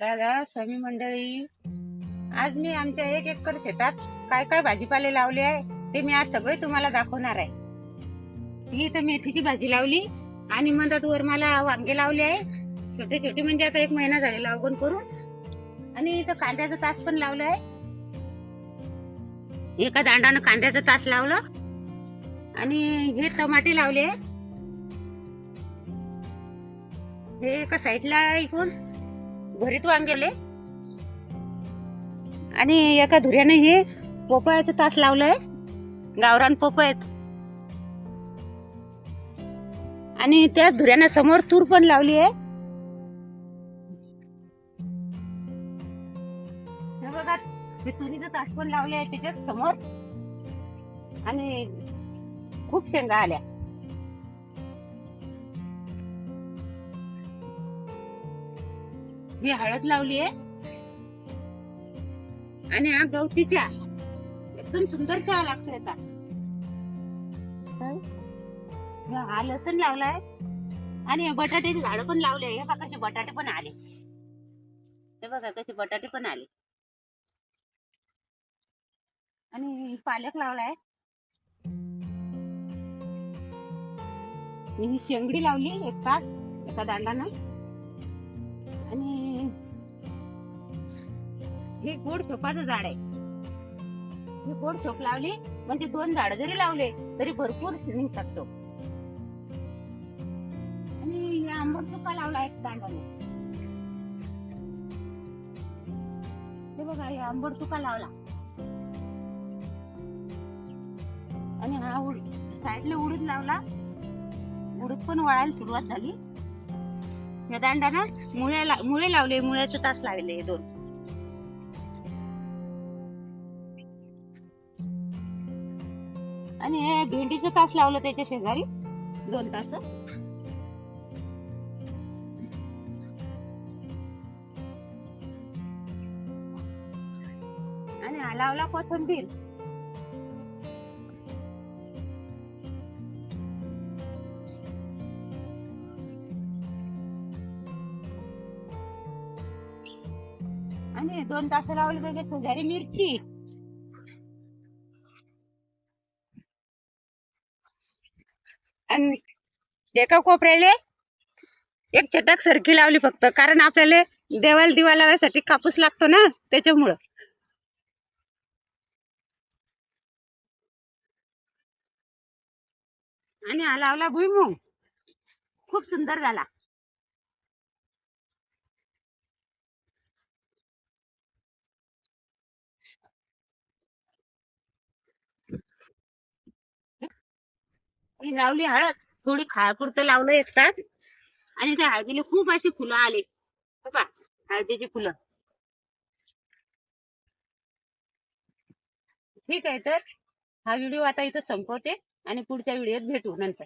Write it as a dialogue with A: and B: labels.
A: राधा स्वामी मंडळी आज मी आमच्या एक एकर शेतात काय काय भाजीपाले लावले आहे ते मी आज सगळे तुम्हाला दाखवणार आहे. ही तर मेथीची भाजी लावली आणि मधात वर मला वांगे लावले आहे. छोटे छोटे म्हणजे आता एक महिना झाले लागवण करून. आणि इथं कांद्याचा तास पण लावलं आहे. एका दांडानं कांद्याचा तास लावलं. आणि हे टमाटे लावले. हे एका साईडला ऐकून भरीत वांगेले आणि एका धुऱ्याने हे पोपळ्याचं तास लावलंय. गावरान पोपळ्यात आणि त्या धुऱ्याने समोर तूर पण लावली आहे. बघा तुरीचं तास पण लावले आहे त्याच्यात समोर. आणि खूप शेंगा आल्या. ही हळद लावली आहे. आणि हा गवती चहा एकदम सुंदर चहा लागतो याचा हा लसण लावलाय. आणि बटाट्याची बटाट्याचे झाड पण लावले हे बघा कसे बटाटे पण आले. हे बघा कसे बटाटे पण आले. आणि पालक लावलाय. मी शेंगडी लावली एक तास एका दांडानं. आणि हे गोड शोपाचं झाड आहे. हे गोड शोप लावली म्हणजे दोन झाड जरी लावले तरी भरपूर निघतात तो. आणि आंबट चुका लावला एक दांडाने. हे बघा हे आंबट तुका लावला. आणि हा उड साईडला उडीद लावला. उडीद पण वळायला सुरुवात झाली. या दांडानं मुळे ला- मुळे लावले मुळ्याचे तास लावले हे दोन. आणि भेंडीच भेंडीचं तास लावलं त्याच्या शेजारी. दोन तास. आणि हा लावला कोथंबीर. आणि दोन तास लावले पाहिजे शेजारी मिरची. आणि एका कोपऱ्याले एक चटक सरकी लावली फक्त कारण आपल्याला देवाला दिवा लावायसाठी कापूस लागतो ना त्याच्यामुळं. आणि हा लावला भुईमुग. खूप सुंदर झाला. आणि लावली हळद थोडी खाळपुरत लावलं एक तास. आणि त्या हळदीला खूप अशी फुलं आली. हे हळदीची फुलं. ठीक आहे तर हा व्हिडिओ आता इथं संपवते आणि पुढच्या व्हिडिओत भेटू नंतर.